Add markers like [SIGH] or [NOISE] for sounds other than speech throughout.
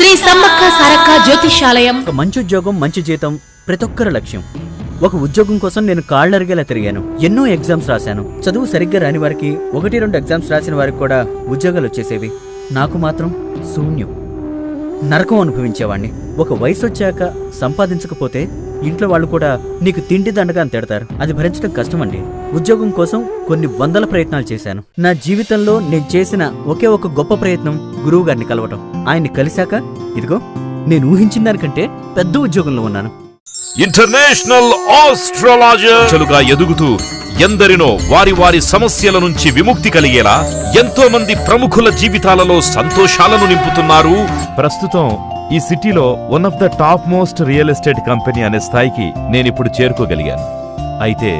శ్రీ సమ్మక్క సారక్క జ్యోతిషాలయం. ఒక మంచి ఉద్యోగం మంచి జీతం ప్రతి ఒక్కరి లక్ష్యం. ఒక ఉద్యోగం కోసం నేను కాళ్ళరిగేలా తిరిగాను. ఎన్నో ఎగ్జామ్స్ రాశాను. చదువు సరిగ్గా రాని వారికి ఒకటి రెండు ఎగ్జామ్స్ రాసిన వారికి కూడా ఉద్యోగాలు వచ్చేసేవి. నాకు మాత్రం శూన్యం. నరకం అనుభవించేవాణ్ణి. ఒక వయసు వచ్చాక సంపాదించకపోతే ఇంట్లో వాళ్ళు కూడా నీకు తిండి దండగా అని తిడతారు. అది భరించడం కష్టం అండి ఉద్యోగం కోసం కొన్ని వందల ప్రయత్నాలు చేశాను. నా జీవితంలో నేను చేసిన ఒకే ఒక గొప్ప ప్రయత్నం గురువు గారిని కలవటం. ఆయన్ని కలిశాక ఇదిగో నేను ఊహించిన దానికంటే పెద్ద ఉద్యోగంలో ఉన్నాను. ఇంటర్నేషనల్ ఆస్ట్రాలజర్లుగా ఎదుగుతూ ఎందరినో వారి వారి సమస్యల నుంచి విముక్తి కలిగేలా ఎంతో మంది ప్రముఖుల జీవితాలలో సంతోషాలను నింపుతున్నారు. ప్రస్తుతం ఈ సిటీలో one of the top most real estate company అనే స్థాయికి నేనిప్పుడు చేరుకోగలిగాను. అయితే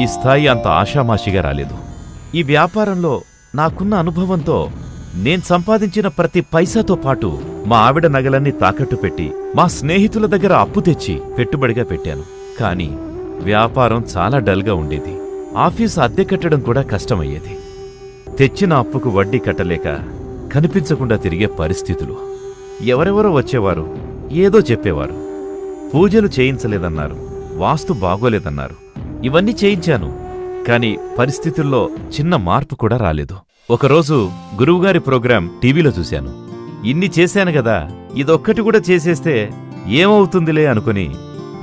ఈ స్థాయి అంత ఆషామాషిగా రాలేదు. ఈ వ్యాపారంలో నాకున్న అనుభవంతో నేను సంపాదించిన ప్రతి పైసాతో పాటు మా ఆవిడ నగలన్నీ తాకట్టు పెట్టి మా స్నేహితుల దగ్గర అప్పు తెచ్చి పెట్టుబడిగా పెట్టాను. కానీ వ్యాపారం చాలా డల్గా ఉండేది. ఆఫీస్ అద్దె కట్టడం కూడా కష్టమయ్యేది. తెచ్చిన అప్పుకు వడ్డీ కట్టలేక కనిపించకుండా తిరిగే పరిస్థితులు. ఎవరెవరో వచ్చేవారు ఏదో చెప్పేవారు. పూజలు చేయించలేదన్నారు వాస్తు బాగోలేదన్నారు. ఇవన్నీ చేయించాను కాని పరిస్థితుల్లో చిన్న మార్పు కూడా రాలేదు. ఒకరోజు గురువుగారి ప్రోగ్రాం టీవీలో చూశాను. ఇన్ని చేశాను గదా ఇదొక్కటి కూడా చేసేస్తే ఏమవుతుందిలే అనుకుని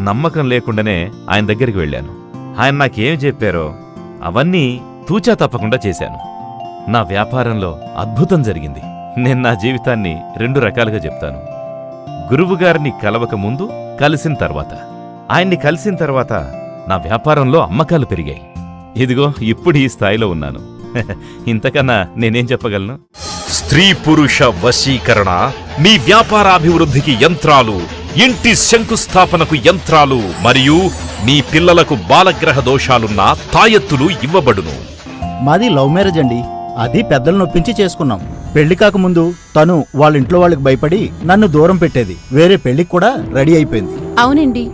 నమ్మకం లేకుండానే ఆయన దగ్గరికి వెళ్ళాను. ఆయన నాకేం చెప్పారో అవన్నీ తూచా తప్పకుండా చేశాను. నా వ్యాపారంలో అద్భుతం జరిగింది. నేను నా జీవితాన్ని రెండు రకాలుగా చెప్తాను. గురువుగారిని కలవక ముందు కలిసిన తర్వాత. ఆయన్ని కలిసిన తర్వాత నా వ్యాపారంలో అమ్మకాలు పెరిగాయి. ఇదిగో ఇప్పుడు ఈ స్థాయిలో ఉన్నాను. [LAUGHS] ఇంతకన్నా నేనేం చెప్పగలను? స్త్రీ పురుష వశీకరణ మీ వ్యాపారాభివృద్ధికి యంత్రాలు ఇంటి శంకుస్థాపనకు యంత్రాలు మరియు మీ పిల్లలకు బాలగ్రహ దోషాలున్న తాయెత్తులు ఇవ్వబడును. మాది లవ్ మ్యారేజ్ అండి. అది పెద్దలు నొప్పించి చేసుకున్నాం. పెళ్ళి కాకముందు తను వాళ్ళ ఇంట్లో వాళ్ళకి భయపడి నన్ను దూరం పెట్టేది. వేరే పెళ్ళికి కూడా రెడీ అయిపోయింది. అవునండి.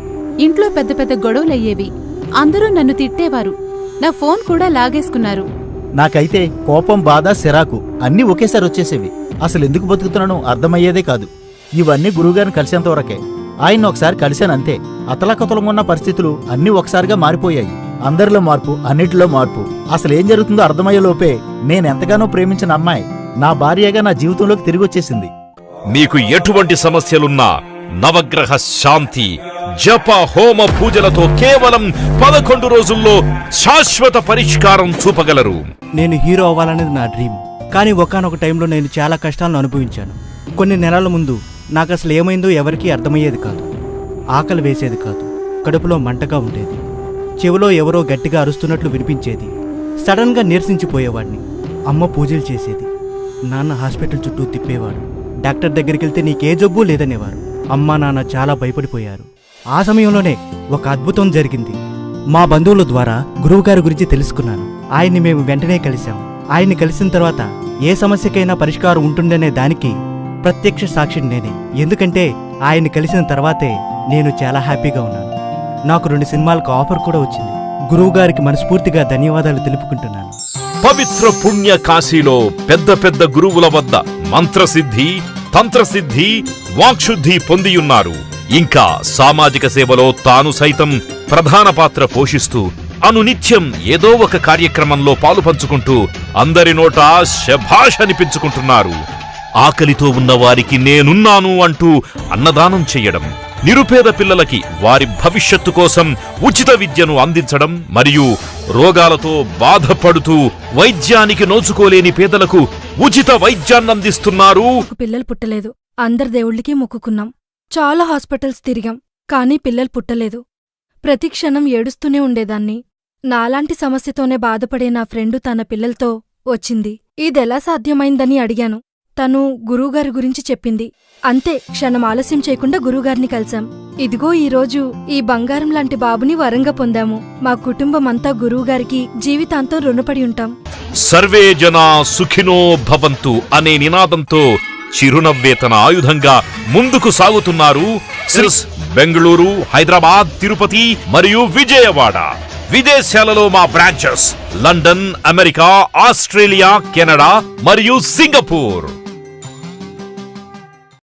ఇంట్లో పెద్ద పెద్ద గొడవలయ్యేవి అందరూ నన్ను తిట్టేవారు. నా ఫోన్ కూడా లాగేసుకున్నారు. నాకైతే కోపం బాధ సిరాకు అన్నీ ఒకేసారి వచ్చేసేవి. అసలు ఎందుకు బతుకుతున్నానో అర్థమయ్యేదే కాదు. ఇవన్నీ గురువుగారిని కలిసేంత వరకే. ఆయన ఒకసారి కలిశానంతే. అతలకతలమున్న పరిస్థితులు అన్నీ ఒకసారిగా మారిపోయాయి. అందరిలో మార్పు అన్నిటిలో మార్పు. అసలు ఏం జరుగుతుందో అర్థమయ్యే లోపే నేనెంతగానో ప్రేమించిన అమ్మాయి నా భార్యగా నా జీవితంలోకి తిరిగి వచ్చేసింది. మీకు ఎటువంటి సమస్యలున్నా నవగ్రహ శాంతి జప హోమ పూజలతో కేవలం పదకొండు రోజుల్లో శాశ్వత పరిష్కారం చూపగలరు. నేను హీరో అవ్వాలనేది నా డ్రీమ్. కానీ ఒకానొక టైంలో నేను చాలా కష్టాలను అనుభవించాను. కొన్ని నెలల ముందు నాకు అసలు ఏమైందో ఎవరికీ అర్థమయ్యేది కాదు. ఆకలి వేసేది కాదు. కడుపులో మంటగా ఉండేది. చెవిలో ఎవరో గట్టిగా అరుస్తున్నట్లు వినిపించేది. సడన్గా నీరసించిపోయేవాడిని. అమ్మ పూజలు చేసేది. నాన్న హాస్పిటల్ చుట్టూ తిప్పేవాడు. డాక్టర్ దగ్గరికి వెళ్తే నీకే జబ్బు లేదనేవారు. అమ్మ నాన్న చాలా భయపడిపోయారు. ఆ సమయంలోనే ఒక అద్భుతం జరిగింది. మా బంధువుల ద్వారా గురువుగారి గురించి తెలుసుకున్నాను. ఆయన్ని మేము వెంటనే కలిశాం. ఆయన్ని కలిసిన తర్వాత ఏ సమస్యకైనా పరిష్కారం ఉంటుందనే దానికి ప్రత్యక్ష సాక్షిని నేనే. ఎందుకంటే ఆయన్ని కలిసిన తర్వాతే నేను చాలా హ్యాపీగా ఉన్నాను. నాకు రెండు సినిమాలకు ఆఫర్ కూడా వచ్చింది. గురువుగారికి మనస్ఫూర్తిగా ధన్యవాదాలు తెలుపుకుంటున్నాను. పవిత్ర పుణ్య కాశీలో పెద్ద పెద్ద గురువుల వద్ద మంత్రసిద్ధి తంత్రసిద్ధి వాక్శుద్ధి పొందియున్నారు. ఇంకా సామాజిక సేవలో తాను సైతం ప్రధాన పాత్ర పోషిస్తూ అనునిత్యం ఏదో ఒక కార్యక్రమంలో పాలు పంచుకుంటూ అందరి నోట శభాష్ అనిపించుకుంటున్నారు. ఆకలితో ఉన్న వారికి నేనున్నాను అంటూ అన్నదానం చెయ్యడం నిరుపేద పిల్లలకి వారి భవిష్యత్తు కోసం ఉచిత విద్యను అందించడం మరియు రోగాలతో బాధపడుతూ వైద్యానికి నోచుకోలేని పేదలకు ఉచిత వైద్యాన్నందిస్తున్నారు పిల్లలు పుట్టలేదు. అందరి దేవుళ్ళకి మొక్కుకున్నాం. చాలా హాస్పిటల్స్ తిరిగాం కానీ పిల్లలు పుట్టలేదు. ప్రతి క్షణం ఏడుస్తూనే ఉండేదాన్ని. నాలాంటి సమస్యతోనే బాధపడే నా ఫ్రెండు తన పిల్లలతో వచ్చింది. ఇదెలా సాధ్యమైందని అడిగాను. తను గురువుగారి గురించి చెప్పింది. అంతే క్షణం ఆలస్యం చేయకుండా గురువుగారిని కలిశాం. ఇదిగో ఈరోజు ఈ బంగారం లాంటి బాబుని వరంగా పొందాము. మా కుటుంబం అంతా గురువుగారికి జీవితాంతం రుణపడి ఉంటాం. సర్వే జనా సుఖినో భవంతు అనే నినాదంతో చిరునవ్వే తన ఆయుధంగా ముందుకు సాగుతున్నారు సిల్స్ బెంగళూరు హైదరాబాద్ తిరుపతి మరియు విజయవాడ. విదేశాలలో మా branches London America Australia Canada మరియు సింగపూర్.